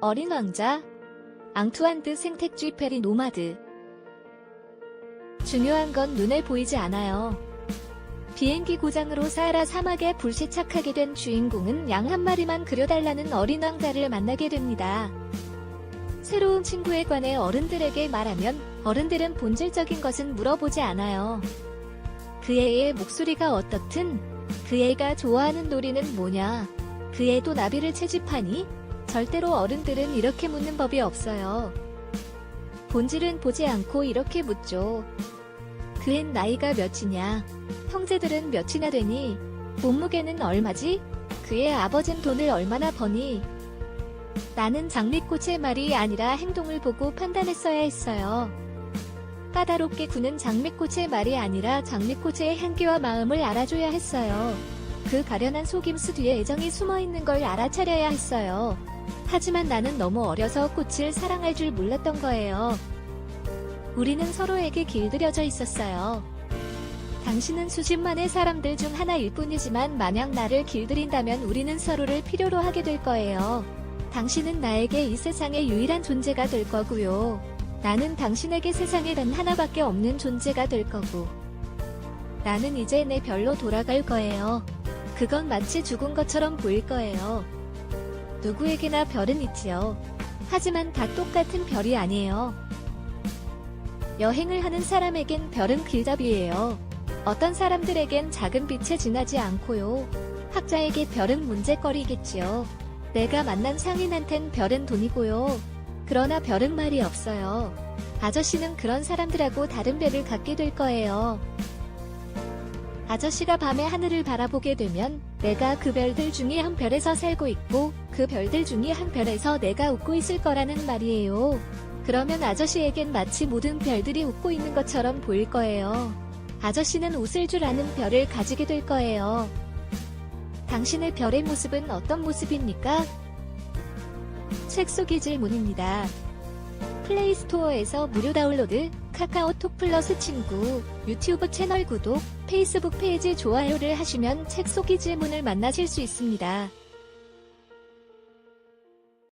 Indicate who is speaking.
Speaker 1: 어린 왕자, 앙투안드 생텍쥐페리 노마드. 중요한 건 눈에 보이지 않아요. 비행기 고장으로 사하라 사막에 불시착하게 된 주인공은 양 한 마리만 그려달라는 어린 왕자를 만나게 됩니다. 새로운 친구에 관해 어른들에게 말하면 어른들은 본질적인 것은 물어보지 않아요. 그 애의 목소리가 어떻든, 그 애가 좋아하는 놀이는 뭐냐, 그 애도 나비를 채집하니, 절대로 어른들은 이렇게 묻는 법이 없어요. 본질은 보지 않고 이렇게 묻죠. 그앤 나이가 몇이냐, 형제들은 몇이나 되니, 몸무게는 얼마지? 그의 아버진 돈을 얼마나 버니? 나는 장미꽃의 말이 아니라 행동을 보고 판단했어야 했어요. 까다롭게 구는 장미꽃의 말이 아니라 장미꽃의 향기와 마음을 알아줘야 했어요. 그 가련한 속임수 뒤에 애정이 숨어 있는 걸 알아차려야 했어요. 하지만 나는 너무 어려서 꽃을 사랑할 줄 몰랐던 거예요. 우리는 서로에게 길들여져 있었어요. 당신은 수십만의 사람들 중 하나일 뿐이지만 만약 나를 길들인다면 우리는 서로를 필요로 하게 될 거예요. 당신은 나에게 이 세상의 유일한 존재가 될 거고요. 나는 당신에게 세상에 단 하나밖에 없는 존재가 될 거고. 나는 이제 내 별로 돌아갈 거예요. 그건 마치 죽은 것처럼 보일 거예요. 누구에게나 별은 있지요. 하지만 다 똑같은 별이 아니에요. 여행을 하는 사람에겐 별은 길잡이예요. 어떤 사람들에겐 작은 빛에 지나지 않고요. 학자에게 별은 문제거리겠지요. 내가 만난 상인한텐 별은 돈이고요. 그러나 별은 말이 없어요. 아저씨는 그런 사람들하고 다른 배를 갖게 될 거예요. 아저씨가 밤에 하늘을 바라보게 되면 내가 그 별들 중에 한 별에서 살고 있고 그 별들 중에 한 별에서 내가 웃고 있을 거라는 말이에요. 그러면 아저씨에겐 마치 모든 별들이 웃고 있는 것처럼 보일 거예요. 아저씨는 웃을 줄 아는 별을 가지게 될 거예요. 당신의 별의 모습은 어떤 모습입니까? 책 속의 질문입니다. 플레이스토어에서 무료 다운로드, 카카오톡 플러스 친구, 유튜브 채널 구독, 페이스북 페이지 좋아요를 하시면 책 속의 질문을 만나실 수 있습니다.